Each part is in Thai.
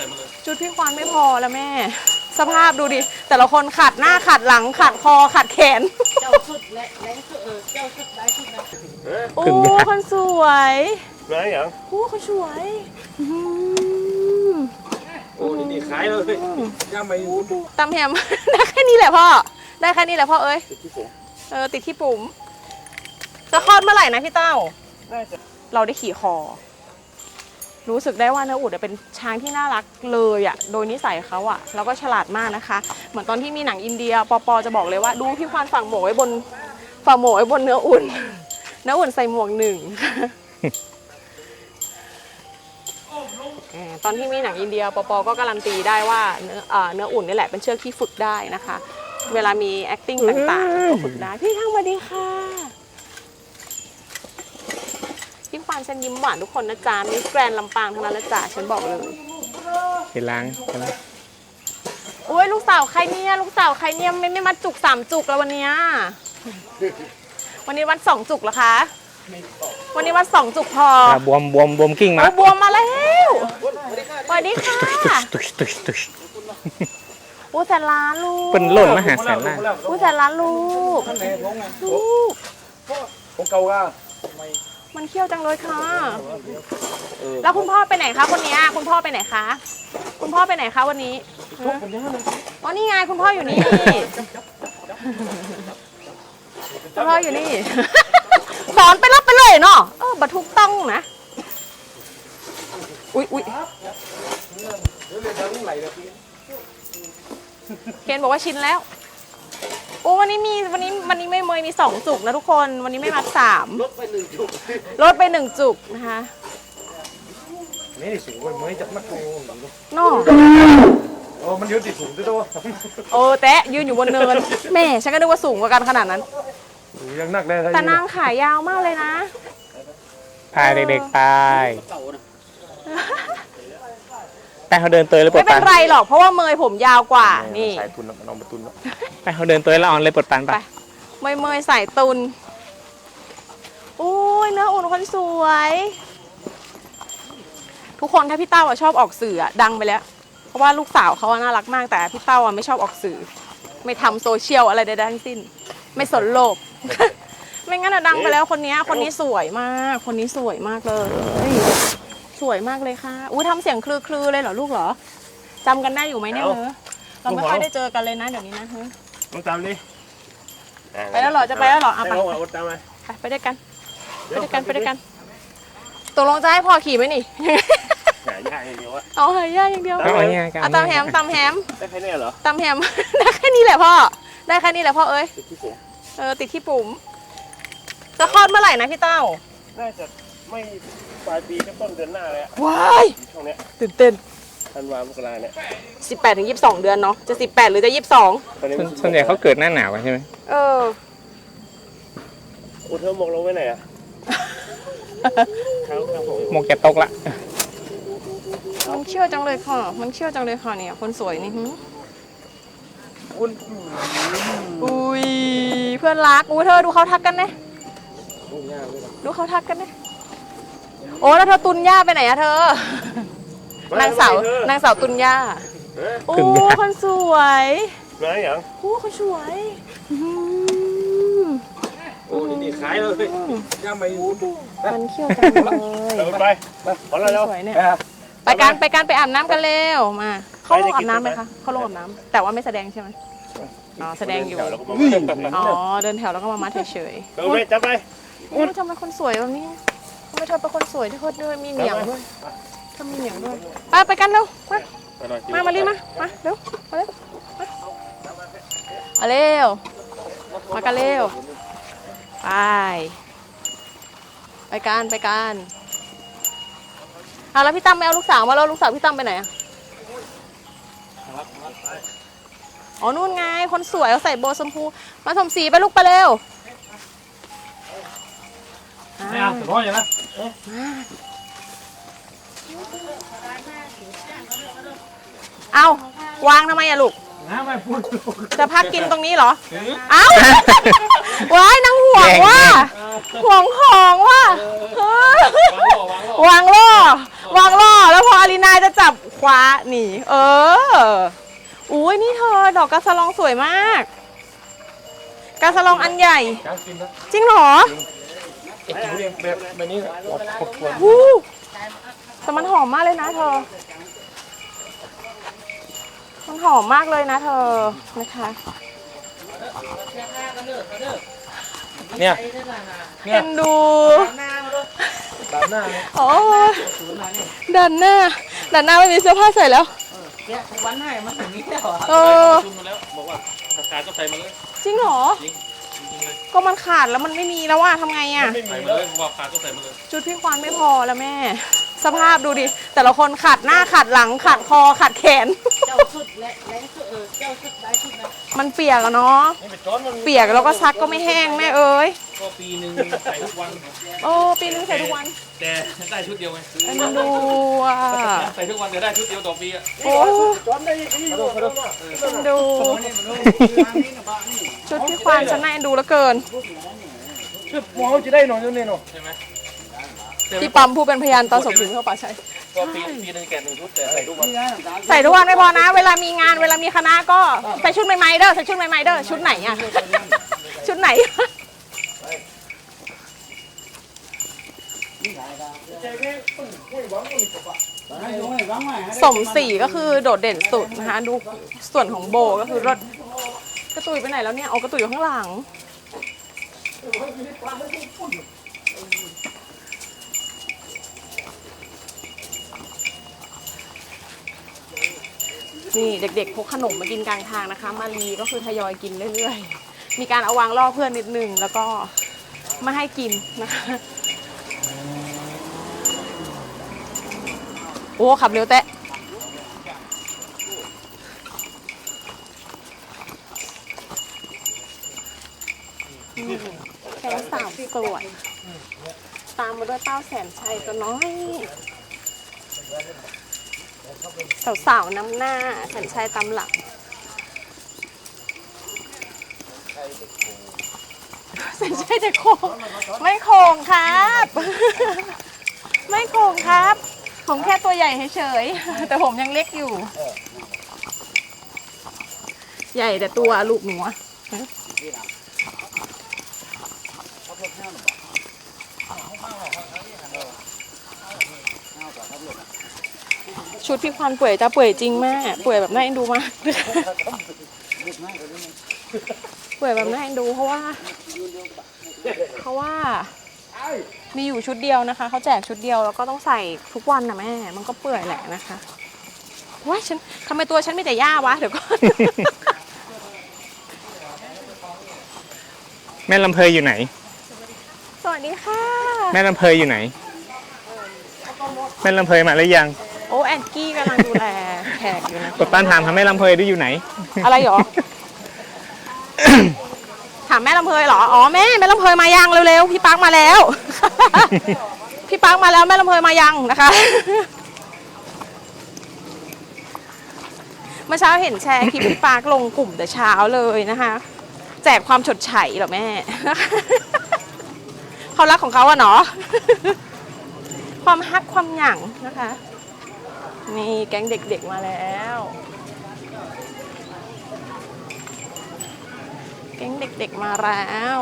ส่มาเลยชุดพี่ควานไม่พอแล้วแม่ สภาพดูดิ แต่ละคนขัดหน้าขัดหลังขัดคอขัดแขน เจ้าสุดและแรงสุดเออเจ้าสุดได้สุดนะโอ้คนสวยร้านอย่างโอ้คนสวยอื้อหือโอ้นี่นี่ขายเลยย่าไม่ตำแฮม ได้แค่นี้แหละพ่อ ได้แค่นี้แหละพ่อเอ้ย ติดที่ผมเออติดขี้ปุ่มจะคลอดเมื่อไหร่นะพี่เต้าน่าจะเราได้ขี่คอ รู้สึกได้ว่าเนื้ออุดเป็นช้างที่น่ารักเลยอะ่ะโดยนิสัยเขาอะ่ะแล้วก็ฉลาดมากนะคะ เหมือนตอนที่มีหนังอินเดียปอปอจะบอกเลยว่าดูพี่ควานฝังหมวกไว้บนฝังหมวกไว้บนเนื้ออุ่น เนื้ออุ่นใส่หมวกหนึ่งตอนที่มีหนังอินเดียปอปอก็การันตีได้ว่าเนื้อเนื้ออุ่นนี่แหละเป็นเชือกที่ฝึกได้นะคะ เวลามี acting ต่างๆก็ฝึกได้พี่ทั้งสวัสดีค่ะ พี่ควานฉันยิ้มหวานทุกคนนะจ๊ะมิสแกรนลำปางทั้งนั้นนะจ๊ะฉันบอกเลยไปล้างใช่ไหมโอ้ยลูกสาวใครเนี่ยลูกสาวใครเนี่ยไม่ไม่มาจุกสามจุกแล้ววันเนี้ยวันนี้วันสองจุกเหรอคะ วันนี้วันสองจุกพออะบวมบวมบวมกิ้งมาโอ้บวมมาแล้วสวัสดีค่ะตุชตุชตุชโอ้แสนล้านลูกเป็นหล่นมาหาแสนล่างโอ้แสนล้านลูกลูกของเก่าก็ มันเขี้ยวจังเลยค่ะ แล้วคุณพ่อไปไหนคะคนเนี้ยคุณพ่อไปไหนคะ คุณพ่อไปไหนคะวันนี้ฮะอ๋อนี่ไงคุณพ่ออยู่นี่ คุณพ่ออยู่นี่ สอนไปรับไปเลยเนาะเออบรรทุกต้องนะ อุ๊ยอุ๊ยเคนบอกว่าชินแล้ว โอ้วันนี้มีวันนี้วันนี้ไม่เมยมีสองจุกนะทุกคน วันนี้ไม่มัดสามลดไปหนึ่งจุกลดไปหนึ่งจุกนะคะนี่สูงไปไหมจากนักโกงเนาะโอ้มันยืนติดสูงด้วยตัวโอ้แตะยืนอยู่บนเนินแม่ฉันก็นึกว่าสูงกว่ากันขนาดนั้นยังนักได้แต่นางขายาวมากเลยนะพายเด็กๆไปไปเขาเดินเตยเลยปวไม่ดเป็ปันนไรหรอกเพราะว่าเมยผมยาวกว่านี่สายทุนน้องมาตุน ไปเขาเดินเตยแล้วออนเลยปวดปันไปไปเมยเมยใส่ตุนโอ้ยเนื้ออุ่นคนสวย ทุกคนถ้าพี่เต้าอะชอบออกสื่ออะดังไปแล้ว เพราะว่าลูกสาวเขาอะน่ารักมากแต่พี่เต้าอะไม่ชอบออกสื่อ ไม่ทำโซเชียลอะไรใดๆทั้งสิ้น ไม่สนโลก ไม่งั้นอะดังไปแล้วคนเนี้ยคนนี้สวยมาก คนนี้สวยมากเลย สวยมากเลยค่ะอู้ทำเสียงคลือๆเลยเหรอลูกเหรอจำกันได้อยู่ไหมเนี่ยเนอะเราไม่ค่อยได้เจอกันเลยนะเดี๋ยวนี้นะเฮ้ย ต้องตามดิไปแล้วเหรอจะไปแล้วเหรออะไปเอาเอาตามไปไปไปด้วยกันไปด้วยกันไปด้วยกันตกลงจะให้พ่อขี่ไหมนี่หายากอย่างเดียวอะเอาเฮ้ยย่าอย่างเดียวเอาเอาเนี่ยกันเอาตำแฮมตำแฮมได้แค่นี้เหรอตำแฮมได้แค่นี้แหละพ่อได้แค่นี้แหละพ่อเอ้ยติดที่ผมเออติดที่ปุ่มจะคลอดเมื่อไหร่นะพี่เต้าน่าจะไม่ปลายปีก็ต้นเดือนหน้าเลยอะว้ายช่วงเนี้ยตื่นเต้น ธันวามกราเนี่ย18ถึง22เดือนเนาะจะ18หรือจะ22ตอนนี้ส่วนส่วนใหญ่เขาเกิดหน้าหนาวกันใช่ไหมเออโอ้เธอมองลงไว้ไหนอะครับครับผมหมกจะตกละ มันเชี่ยวจังเลยค่ะ มันเชี่ยวจังเลยค่ะเนี่ยคนสวยนี่หึคุณอุ้ยเพื่อนรักอุ้ยเธอดูเขาทักกันไหมโอ้ยากเลยนะดูเขาทักกันไหมโอ้แล้วเธอตุนย่าไปไหนอะเธอ นางสาวนางสาวตุนย่าเอ๊ะโอ้คนสวยมาอย่างโอ้คนสวยอื้อหือโอ้นี่นี่ขายเลยย่าไม่มันเขี้ยวจังเลยเดินไปไปขอเราแล้วสวยเนี่ยไปกันไปกันไปอาบน้ำกันเร็วมาเขาลงอาบน้ำไหมคะเขาลงอาบน้ำแต่ว่าไม่แสดงใช่ไหมอ๋อแสดงอยู่แล้วก็มาอ๋อเดินแถวแล้วก็มามัดเฉยเดินไปจับไปๆโอ้ยทำไมคนสวยแบบนี้ทำไมเธอเป็นคนสวยที่เขาด้วยมีเหนียงด้วย เธอมีเหนียงด้วยไปไปกันเร็วมามามารีมามาเร็วมาเร็วมามาเร็วมากันเร็วไปไปกันไปกันเอาแล้วพี่ตั้มไม่เอาลูกสาวมาแล้วลูกสาวพี่ตั้มไปไหนอะอ๋อนู่นไงคนสวยเขาใส่โบว์ชมพู มาสมศรีไปลูกไปเร็วไม่เอาถึงร้อยอย่างนะ เอาวางทำไมอะลูก น้ำไม่พูดจะพักกินตรงนี้เหรอ เอ้า ว้ายนางห่วงว่า ห่วงของว่าเออวางล่อ วางล่อ แล้วพออารีนาจะจับคว้าหนี เออ อุ้ยนี่เธอ ดอกกระสลองสวยมากกระสลองอันใหญ่จ้างกินนะจริงเหรอเรียงแบบแบบนี้นะขดขวดวู้แต่มันหอมมากเลยนะเธอ มันหอมมากเลยนะเธอนะคะเนี่ยเอ็นดู ตามหน้าเนี่ยโอ้ดันหน้าดันหน้าไม่มีเสื้อผ้าใส่แล้ว เนี่ยวันไหนมาถึงนี้แล้วเหรอเออชุมมาแล้วบอกว่าขาดก็ใส่มาเลยจริงเหรอก็มันขาดแล้วมันไม่มีแล้วว่าทำไงอะไม่มีเลยบอกขาดก็ใส่มาเลยชุดพี่ควานไม่พอแล้วแม่ สภาพดูดิ แต่ละคนขาดหน้าขาดหลังขาดคอขาดแขนเจ้าสุดและแรงสุดเออเจ้าสุดได้สุดนะมันเปียกอะเนาะ นี่เป็นจ้อนมันเปียกแล้วก็ซักก็ไม่แห้งแม่เอ้ย ก็ปีหนึ่งใส่ทุกวันโอ้ปีนึงใส่ทุกวันแต่ได้ชุดเดียวไงเอ็นดูอะใส่ทุกวันเดี๋ยวได้ชุดเดียวต่อปีอะโอ้จ้อนได้ยังไงเอ็นดู ชุดพี่ควานฉันน่าเอ็นดูเหลือเกินชุดหมอจะได้หน่อยนี่หน่อยใช่ไหมพี่ปั๊มผู้เป็นพยานตอนศพถึงเข้าป่าชัย ก็ปีปีหนึ่งแกะหนึ่งชุดแต่ใส่ทุกวันใส่ทุกวันไม่พอนะ เวลามีงานเวลามีคณะก็ใส่ชุดใหม่ๆเด้อใส่ชุดใหม่ๆเด้อชุดไหนอะชุดไหน สมสีก็คือโดดเด่นสุดนะคะดูส่วนของโบก็คือรถกระตุยไปไหนแล้วเนี่ยเอากระตุยอยู่ข้างหลัง นี่เด็กๆพกขนมมากินกลางทางนะคะ มารีก็คือทยอยกินเรื่อยๆ มีการเอาวางล่อเพื่อนนิดนึงแล้วก็ไม่ให้กินนะคะโอ้ขับเร็วแตะแก๊งสาวสวยตามมาด้วยเต้าแสนชัยตัวน้อย สาวๆน้ำหน้าแสนชัยตามหลังแสนชัยเด็กโคงไม่โคงครับ ไม่โคงครับ ผมแค่ตัวใหญ่เฉยๆแต่ผมยังเล็กอยู่ ใหญ่แต่ตัวลูกหนู ชุดพี่ควานป่วยจะป่วยจริงแม่ป่วยแบบน่าเอ็นดูมากป่วยแบบน่าเอ็นดูเพราะว่าเพราะว่ามีอยู่ชุดเดียวนะคะเขาแจกชุดเดียวแล้วก็ต้องใส่ทุกวันนะแม่ มันก็เปื่อยแหละนะคะว้ายฉันทำไมตัวฉันมีแต่หญ้าวะเดี๋ยวก่อนแม่ลำเพยอยู่ไหน สวัสดีค่ะ แม่ลำเพยอยู่ไหน แม่ลำเพยมาหรือยัง โอ้แอนกี้กำลังดูแลแขกอยู่นะกดป้านถามทำแม่ลำเพยด้วยอยู่ไหน อะไรหรอ ถามแม่ลำเพยเหรอ อ๋อแม่แม่ลำเพยมายังเร็วๆพี่ปักมาแล้ว พี่ปักมาแล้วแม่ลำเพยมายังนะคะ เมื่อเช้าเห็นแชร์คลิปพี่ปักลงกลุ่มแต่เช้าเลยนะคะ แจกความฉดไฉเหรอแม่ เขารักของเขาอะเนาะ ความฮักความหยั่งนะคะ นี่แก๊งเด็กๆมาแล้ว แก๊งเด็กๆมาแล้ว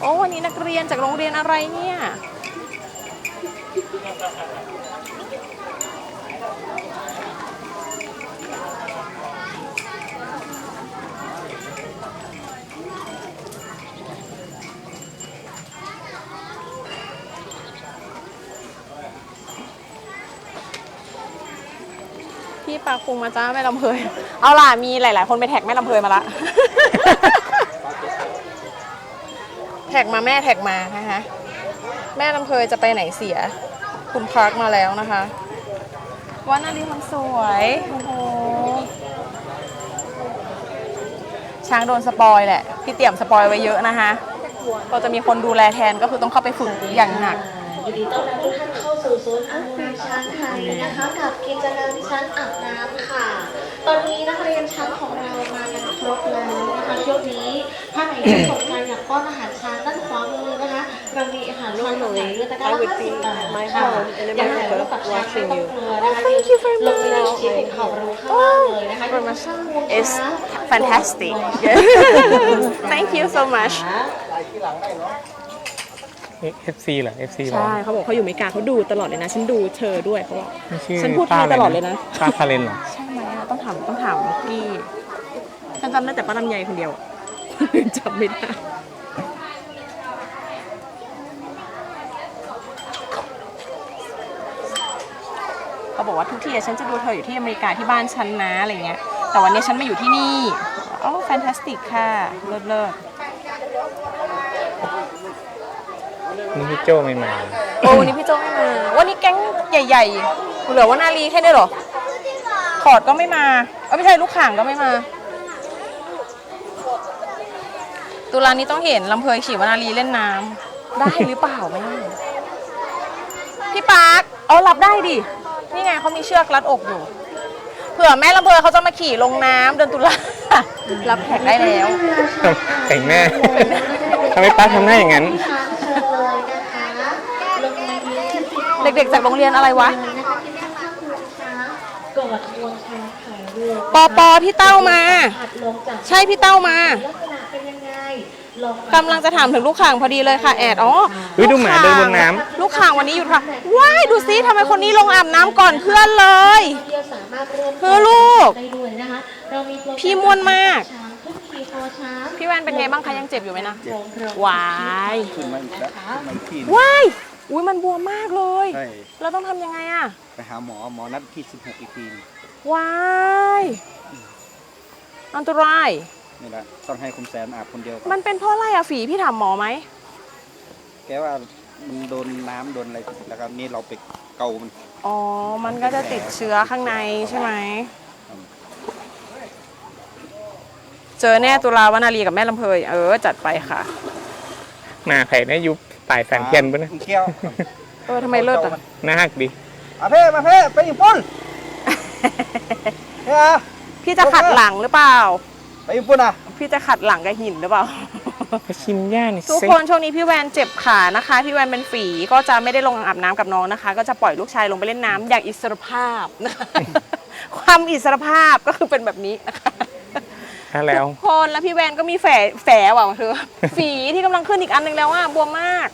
โอ้วันนี้นักเรียนจากโรงเรียนอะไรเนี่ย พี่ปาคุงมาจ้าแม่ลำเพย เอาล่ะ มีหลาย ๆ คนไปแท็กแม่ลำเพยมาละ แท็กมาแม่แท็กมานะคะ แม่ลำเพยจะไปไหนเสีย คุณพาร์คมาแล้วนะคะวัดนารีคนสวย โอ้โห ช้างโดนสปอยแหละ พี่เตี่ยมสปอยไว้เยอะนะคะก็จะมีคนดูแลแทนก็คือต้องเข้าไปฝึกอย่างหนัก ยินดีต้อนรับทุกท่านเข้าสู่โซนอาบน้ำช้างไทยนะคะกับกิจกรรมช้างอาบน้ำค่ะ ตอนนี้นักเรียนช้างของเรามากันครบแล้วนะคะช่วงนี้ถ้าไหนที่สนใจอยากป้อนอาหารช้างด้านขวามือนะคะเรามีอาหารช้าง finally I would be my home in America watching you Thank you very ลงใน much ชีวิตของเราข้างล่างเลยนะคะ is fantastic Thank you so much FC เหรอ FC เหรอใช่เขาบอกเขาอยู่อเมริกาเขาดูตลอดเลยนะ ฉันดูเธอด้วยเขาบอกไม่ชื่อฉันพูดไทยตลอดเลยนะป้าคาเรนเหรอใช่ไหมอะต้องถามต้องถามนิกกี้ฉันจำได้แต่ป้าลำไยคนเดียวอะจำไม่ได้เขาบอกว่าทุกทีอะฉันจะดูเธออยู่ที่อเมริกาที่บ้านฉันนะอะไรเงี้ยแต่วันนี้ฉันมาอยู่ที่นี่โอ้แฟนตาสติกค่ะเลิศเลิศ นี่พี่โจ้ไม่มาโอ้วันนี้พี่โจ้ไม่มา วันนี้แก๊งใหญ่ๆ เหลือว่านาลีแค่นี้เหรอ ขอดก็ไม่มา เออไม่ใช่ลูกข่างก็ไม่มา ตุลานี้ต้องเห็นลำเพยขี่วนาลีเล่นน้ำ ได้หรือเปล่าแม่พี่ปาร์คเอารับได้ดิ นี่ไงเขามีเชือกรัดอกอยู่ เผื่อแม่ลำเพยเขาจะมาขี่ลงน้ำเดือนตุลา รับแขกได้แล้ว แต่งหน้าทำไมป้าทำหน้าอย่างนั้น เด็กๆจากโรงเรียนอะไรวะเลยนะคะที่นั่งข้างงวงช้างกอดงวงช้างถ่ายรูปปอปอพี่เต้ามาถัดลงจากใช่พี่เต้ามาลักษณะเป็นยังไงลองกำลังจะถามถึงลูกข่างพอดีเลยค่ะแอดอ๋อเฮ้ยดูหมาเดินบนน้ลูกข่างวันนี้หยุดค่ะ ว้ายดูซิทำไมคนนี้ลงอาบน้ำก่อนเพื่อนเลยเที่ยวสามารถเริ่มเฮ้ยลูกได้ด้วยนะคะ เรามีโปรแกรพี่ม่วนมาก ช้างทุกขี่คอช้างพี่แวนเป็นไงบ้างคะยังเจ็บอยู่ไหมนะโรงเรืองว้าย ขึ้นมาอีกแล้วขึ้นมาอีกทีหนึ่งว้าย อุ้ยมันบวมมากเลย ใช่เราต้องทำยังไงอะไปหาหมอหมอนัดที่ 16 อีกทีหนึ่งว้ายอันตราย นี่แหละต้องให้คุณแซนอาบคนเดียวก่อนมันเป็นเพราะอะไรอะฝีพี่ถามหมอไหมแกว่ามันโดนน้ำโดนอะไรแล้วก็นี่เราไปเกามัน อ๋อ มันก็จะติดเชื้อข้างในใช่ไหมเจอแน่ตุลาวนาลีกับแม่ลำเพยเออ จัดไปค่ะำหน้าไผ่ได้ยุบ ตายแสนเพียนปะเนี่ยมันเคี้ยวเออทำไมเลิศอะหน้าหักดิมาเพ่มาเพ่ไปญี่ปุ่นเฮ้ยอะพี่จะขัดหลังหรือเปล่า ไปญี่ปุ่นอะ พี่จะขัดหลังกับหินหรือเปล่าไปชิมย่าหน่อยทุกสิคนช่วงนี้พี่แวนเจ็บขานะคะ พี่แวนเป็นฝีก็จะไม่ได้ลงอาบน้ำกับน้องนะคะ ก็จะปล่อยลูกชายลงไปเล่นน้ำอย่างอิสรภาพนะคะความอิสรภาพก็คือเป็นแบบนี้นะคะถ้าแล้วทุกคนแล้วพี่แวนก็มีแฝแฝว่ะเธอฝีที่กำลังขึ้นอีกอันหนึงแล้วว่าบวมมาก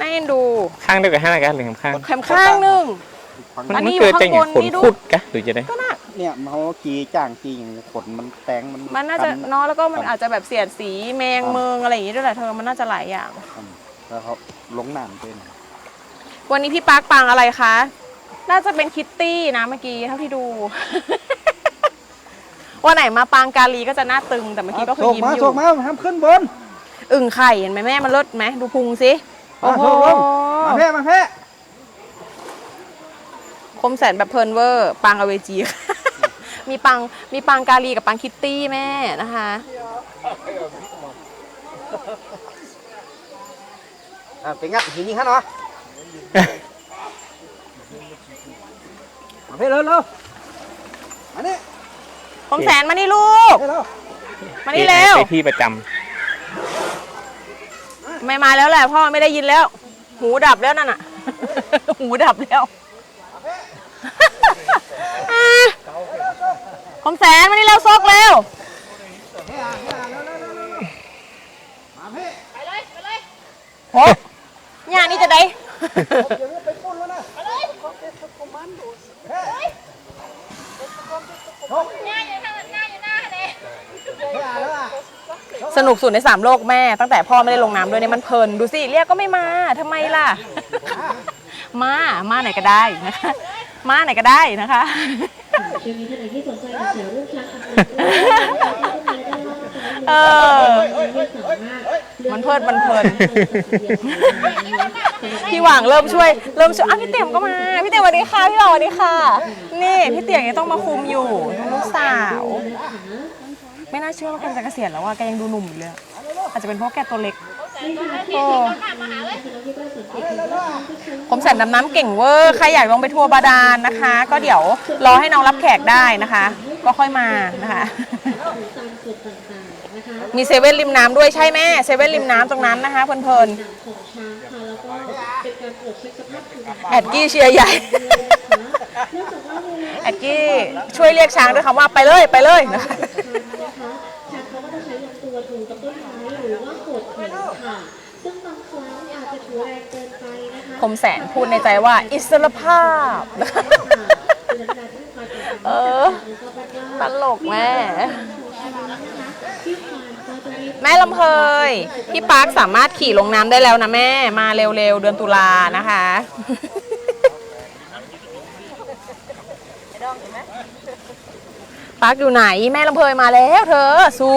น่าเอ็นดูข้างเดียวกับห้ากันหรือข้างแขมข้างหนึ่ง มันอันนี้มันเกิดจากอย่างอยู่ขข้างบนนนี่ดู คุดกะหรือจะได้ ก็น่าเนี่ยเขากีจ้างกีอย่างขนมันแตงมันมันน่าจะกัเนาะแล้วก็มันอาจจะแบบเสียดสีแมงเมืองอะไรอย่างงี้ด้วยแหละเธอมันน่าจะหลายอย่าง อืมแล้วเขาลงน้ำเป็นวันนี้พี่ปาร์คปางอะไรคะ น่าจะเป็นคิตตี้นะเมื่อกี้เท่าที่ดู วันไหนมาปางกาลีก็จะหน้าตึงแต่เมื่อกี้ก็คือโชคยิ้มมาอโชยู่ คมาห้ามขึ้นบน อึ่งไข่เห็นไหมแม่มันเลิศไหมดูพุงสิโอ้ มาโหโชคลงมาเพ่มาเพ่คมแสนแบบเพลินเวอร์ปางอเวจี มีปังมีปังกาลีกับปังคิตตี้แม่นะคะ อะไปงัดหินยิงฮะเนาะมาเพ่เร็วเร็วอันนี้คมแสนมานี่ลูกเพ่เร็ว มานี่เร็ว ไปที่ประจ ไม่มาแล้วแหละพ่อไม่ได้ยินแล้ว หูดับแล้วนั่นน่ะ หูดับแล้วอะคมแสนมานี่เร็วซกเร็วมาเพ่โหเนี่ยนี่จะได้เดี๋ยวนี้ไปปุ้นแล้วนะ สนุกสุดในสามโลกแม่ ตั้งแต่พ่อไม่ได้ลงน้ำด้วยเนี่ยมันเพลินดูสิเรียกก็ไม่มาทำไมล่ะ มามาไหนก็ได้นะคะมาไหนก็ได้นะคะจะมีท่านไหนที่สนใจจะเสียเรื่องช้างอาบน้ำเออมัมันเพลิดมันเพลินพี่หว่างเริ่มช่วย เริ่มช่วยอะพี่เตี่ยมก็มา พี่เตี่ยมสวัสดีค่ะพี่หว่างสวัสดีค่ะ นี่พี่เตี่ยมยังต้องมาคุมอยู่ดูลูกสาว ไม่น่าเชื่อว่าแกจะเกษียณแล้วว่าแกยังดูหนุ่มอยู่เลยอะอาจจะเป็นเพราะแกตัวเล็กโอ้ผมแสนดำน้ำเก่งเวอร์ ใครอยากลงไปทัวร์บาดาลนะคะ ก็เดี๋ยวรอให้น้องรับแขกได้นะคะ ก็ค่อยมานะคะ มีเซเว่นริมน้ำด้วยใช่แม่เซเว่นริมน้ำตรงนั้นนะคะเพลินๆของช้างค่ะแล้วก็แอดกี้เชียร์ใหญ่แอดกี้ช่วยเรียกช้างด้วยคำว่าไปเลยไปเลยนะนะคะช้างเขาก็จะใช้ลำตัว ถูกับต้นไม้หรือว่าโขดหินค่ะ ซึ่งบางครั้งอาจจะถูแรงเกินไปนะคะคมแสนพูดในใจว่า อิสรภาพ เออ ตลกแม่ แม่ลำเพยพี่ปาร์คสามารถขี่ลงน้ำได้แล้วนะแม่ มาเร็วๆ เดือนตุลานะคะปาร์คอยู่ไหน แม่ลำเพยมาแล้วเธอสู้